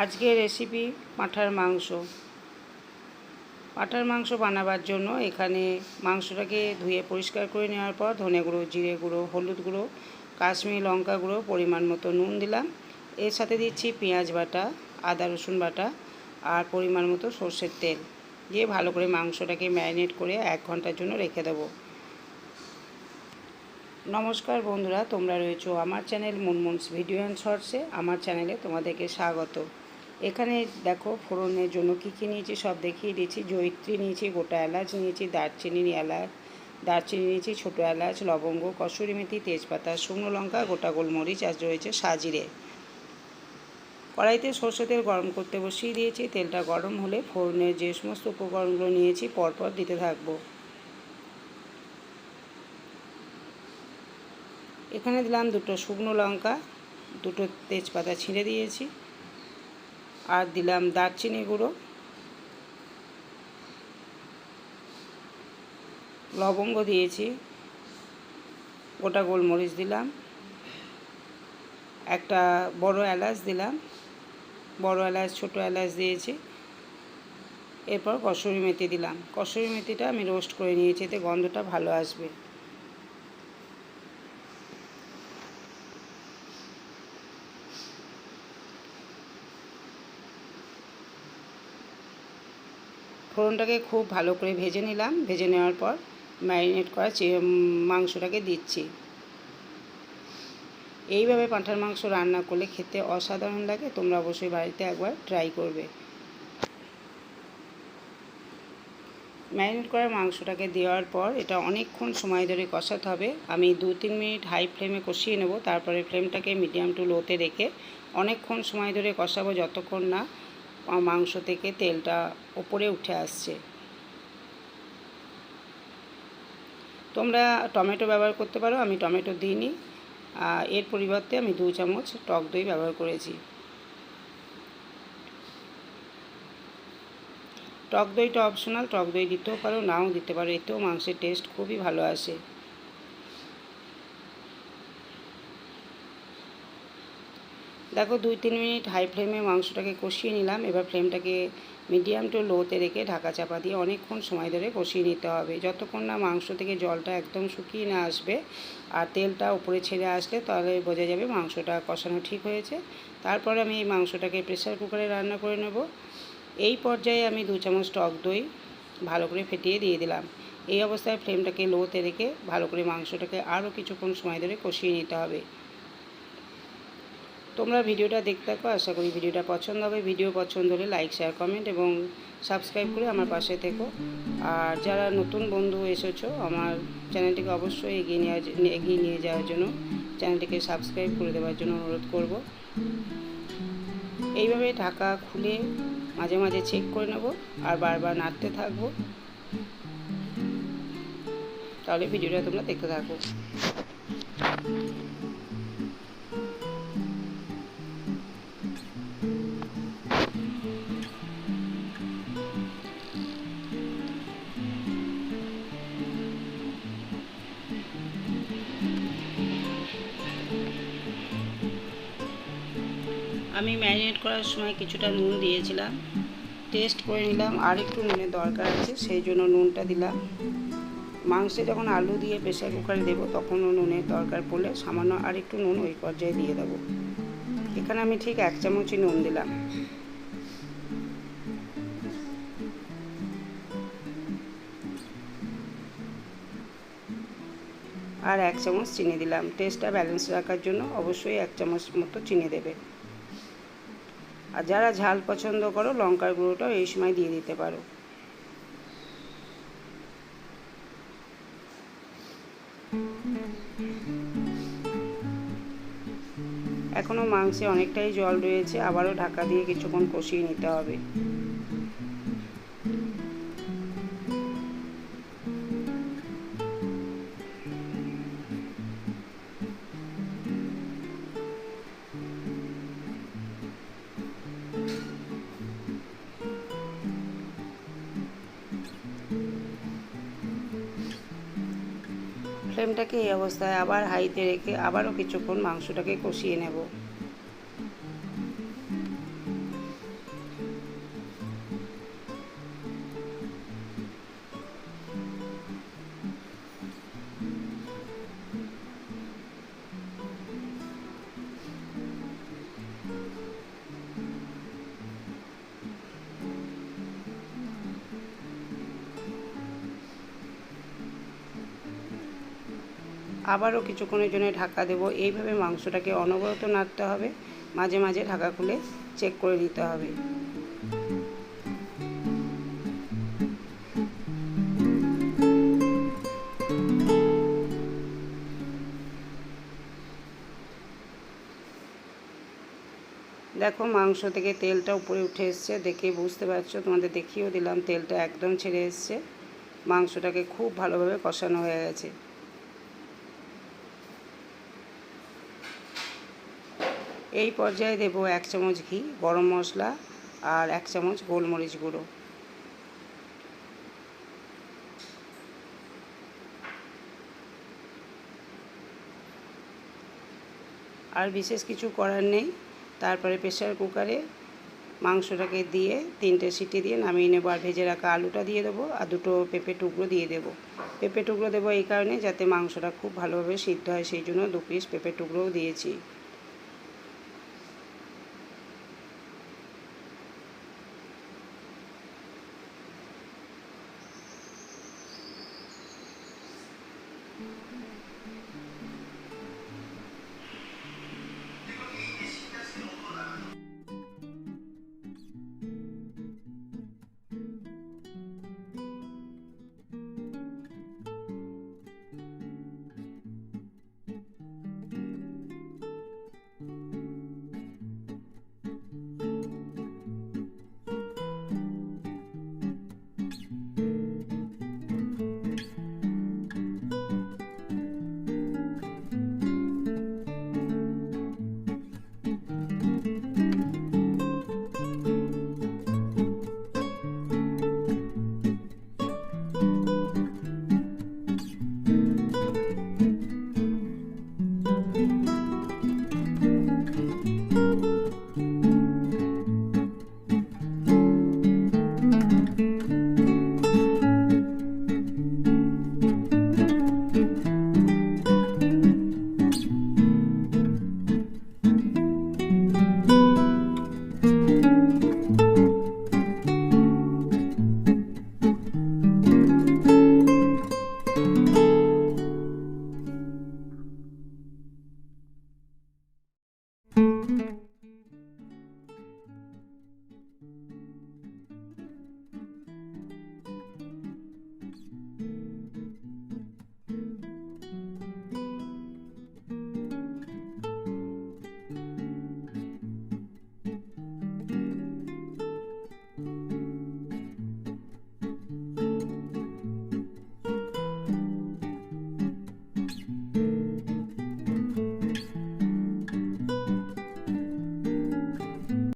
আজকের রেসিপি পাঁঠার মাংস। পাঁঠার মাংস বানাবার জন্য এখানে মাংসটাকে ধুয়ে পরিষ্কার করে নেওয়ার পর ধনে গুঁড়ো, জিরে গুঁড়ো, হলুদ গুঁড়ো, কাশ্মীরি লঙ্কা গুঁড়ো, পরিমাণ মতো নুন দিলাম। এর সাথে দিচ্ছি পেঁয়াজ বাটা, আদা রসুন বাটা আর পরিমাণ মতো সর্ষের তেল। দিয়ে ভালো করে মাংসটাকে ম্যারিনেট করে এক ঘণ্টার জন্য রেখে দেবো। নমস্কার বন্ধুরা, তোমরা রয়েছো আমার চ্যানেল মুনমুনস ভিডিও অ্যান্ড শর্টসে। আমার চ্যানেলে তোমাদেরকে স্বাগত। এখানে দেখো ফোড়নের জন্য কী কী নিয়েছি সব দেখিয়ে দিয়েছি জয়িত্রী নিয়েছি, গোটা এলাচ নিয়েছি দারচিনি এলাচ, দারচিনি নিয়েছি, ছোটো এলাচ, লবঙ্গ, কসুরি মেথি, তেজপাতা, শুকনো লঙ্কা, গোটা গোলমরিচ, আর রয়েছে সাজিরে। কড়াইতে সর্ষে তেল গরম করতে বসিয়ে দিয়েছি। তেলটা গরম হলে ফোড়নের যে সমস্ত উপকরণগুলো নিয়েছি পরপর দিতে থাকব। এখানে দিলাম দুটো শুকনো লঙ্কা, দুটো তেজপাতা ছিঁড়ে দিয়েছি। আর দিলাম দারচিনি গুঁড়ো, লবঙ্গ দিয়েছি, গোটা গোলমরিচ দিলাম, একটা বড় এলাচ দিলাম, বড় এলাচ, ছোট এলাচ দিয়েছি, এরপর কসুরি মেথি দিলাম। কসুরি মেথিটা আমি রোস্ট করে নিয়েছি, এতে গন্ধটা ভালো আসবে। ফোড়নটাকে খুব ভালো করে ভেজে নিলাম। ভেজে নেওয়ার পর ম্যারিনেট করা মাংসটাকে দিচ্ছি। এইভাবে পাঁঠার মাংস রান্না করলে খেতে অসাধারণ লাগে। তোমরা অবশ্যই বাড়িতে একবার ট্রাই করবে। ম্যারিনেট করা মাংসটাকে দেওয়ার পর এটা অনেকক্ষণ সময় ধরে কষাতে হবে। আমি দু তিন মিনিট হাই ফ্লেমে কষিয়ে নেব। তারপরে ফ্লেমটাকে মিডিয়াম টু লোতে রেখে অনেকক্ষণ সময় ধরে কষাবো যতক্ষণ না মাংস থেকে তেলটা ওপরে উঠে আসছে। তোমরা টমেটো ব্যবহার করতে পারো, আমি টমেটো দিইনি। এর পরিবর্তে আমি দু চামচ টক দই ব্যবহার করেছি। টক দইটা অপশনাল টক দই দিতেও পারো, নাও দিতে পারো, এতেও মাংসের টেস্ট খুবই ভালো আসে। দেখো দুই তিন মিনিট হাই ফ্লেমে মাংসটাকে কষিয়ে নিলাম। এবার ফ্লেমটাকে মিডিয়াম টু লোতে রেখে ঢাকা চাপা দিয়ে অনেকক্ষণ সময় ধরে কষিয়ে নিতে হবে। যতক্ষণ না মাংস থেকে জলটা একদম শুকিয়ে না আসবে আর তেলটা উপরে ছেড়ে আসলে তাহলে বোঝা যাবে মাংসটা কষানো ঠিক হয়েছে। তারপর আমি এই মাংসটাকে প্রেসার কুকারে রান্না করে নেব। এই পর্যায়ে আমি দু চামচ টক দই ভালো করে ফেটিয়ে দিয়ে দিলাম। এই অবস্থায় ফ্লেমটাকে লোতে রেখে ভালো করে মাংসটাকে আরও কিছুক্ষণ সময় ধরে কষিয়ে নিতে হবে। তোমরা ভিডিওটা দেখতে থাকো, আশা করি ভিডিওটা পছন্দ হবে। ভিডিও পছন্দ হলে লাইক শেয়ার কমেন্ট এবং সাবস্ক্রাইব করে আমার পাশে থেকো। আর যারা নতুন বন্ধু এসেছ, আমার চ্যানেলটিকে অবশ্যই এগিয়ে নেওয়া এগিয়ে নিয়ে যাওয়ার জন্য চ্যানেলটিকে সাবস্ক্রাইব করে দেওয়ার জন্য অনুরোধ করব। এইভাবে ঢাকা খুলে মাঝে মাঝে চেক করে নেব আর বারবার নাড়তে থাকব। তাহলে ভিডিওটা তোমরা দেখতে থাকো। আমি ম্যারিনেট করার সময় কিছুটা নুন দিয়েছিলাম। টেস্ট করে নিলাম, আর একটু নুনের দরকার আছে, সেই জন্য নুনটা দিলাম। মাংসে যখন আলু দিয়ে প্রেশার কুকারে দেবো, তখনও নুনের দরকার পড়লে সামান্য আর একটু নুন ওই পর্যায়ে দিয়ে দেবো। এখানে আমি ঠিক এক চামচই নুন দিলাম। আর এক চামচ চিনি দিলাম। টেস্টটা ব্যালেন্স রাখার জন্য অবশ্যই এক চামচ মতো চিনি দেবে। আর যারা ঝাল পছন্দ করো, লঙ্কার গুঁড়োটাও এই সময় দিয়ে দিতে পারো। এখনও মাংসে অনেকটাই জল রয়েছে, আবারও ঢাকা দিয়ে কিছুক্ষণ কষিয়ে নিতে হবে। ফ্লেমটাকে এই অবস্থায় আবার হাইতে রেখে আবারও কিছুক্ষণ মাংসটাকে কষিয়ে নেব। আবারও কিছুক্ষণের জন্য ঢাকা দেবো। এইভাবে মাংসটাকে অনবরত নাড়তে হবে। মাঝে মাঝে ঢাকা খুলে চেক করে নিতে হবে। দেখো মাংস থেকে তেলটা উপরে উঠে এসছে। দেখে বুঝতে পারছ, তোমাদের দেখিয়েও দিলাম, তেলটা একদম ছেড়ে এসছে। মাংসটাকে খুব ভালোভাবে কষানো হয়ে গেছে। এই পর্যায়ে দেব এক চামচ ঘি, গরম মশলা আর এক চামচ গোলমরিচ গুঁড়ো। আর বিশেষ কিছু করার নেই। তারপরে প্রেশার কুকারে মাংসটাকে দিয়ে তিনটে সিটি দিয়ে নামিয়ে নেব আর ভেজে রাখা আলুটা দিয়ে দেবো আর দুটো পেঁপে টুকরো দিয়ে দেবো। পেঁপে টুকরো দেবো এই কারণে যাতে মাংসটা খুব ভালোভাবে সিদ্ধ হয়, সেই জন্য দু পিস পেঁপে টুকরোও দিয়েছি।